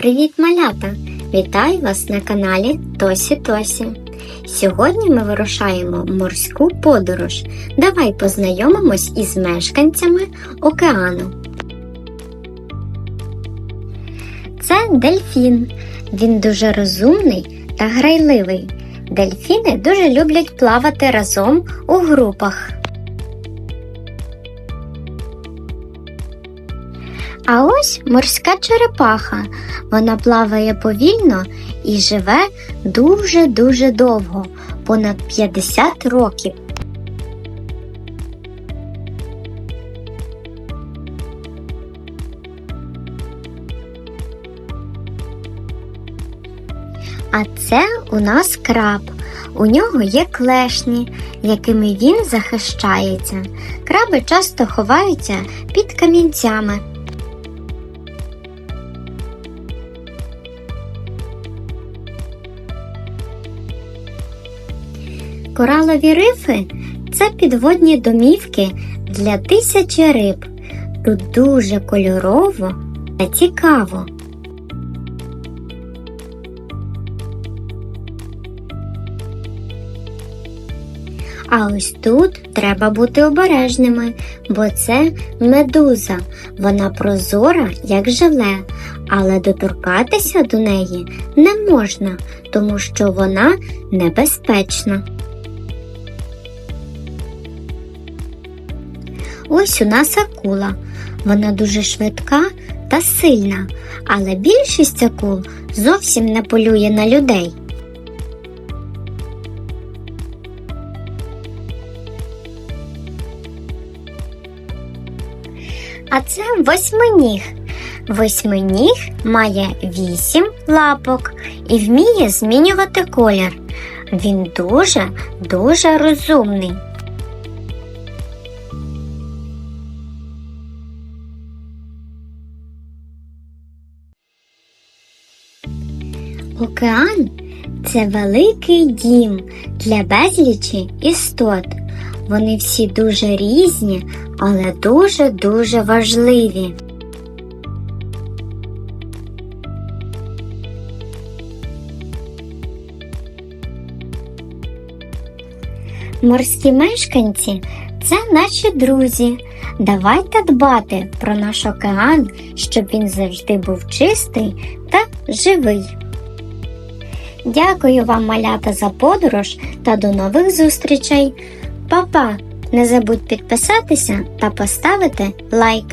Привіт, малята! Вітаю вас на каналі Тосі Тосі. Сьогодні ми вирушаємо морську подорож. Давай познайомимось із мешканцями океану. Це дельфін. Він дуже розумний та грайливий. Дельфіни дуже люблять плавати разом у групах. А ось морська черепаха. Вона плаває повільно і живе дуже-дуже довго, понад 50 років. А це у нас краб. У нього є клешні, якими він захищається. Краби часто ховаються під камінцями. Коралові рифи це підводні домівки для тисячі риб. Тут дуже кольорово та цікаво. А ось тут треба бути обережними, бо це медуза. Вона прозора, як желе, але доторкатися до неї не можна, тому що вона небезпечна. Ось у нас акула. Вона дуже швидка та сильна, але більшість акул зовсім не полює на людей. А це восьминіг. Восьминіг має вісім лапок і вміє змінювати колір. Він дуже дуже розумний. Океан це великий дім для безлічі істот. Вони всі дуже різні, але дуже-дуже важливі. Морські мешканці це наші друзі. Давайте дбати про наш океан, щоб він завжди був чистий та живий. Дякую вам, малята, за подорож та до нових зустрічей. Па-па! Не забудь підписатися та поставити лайк.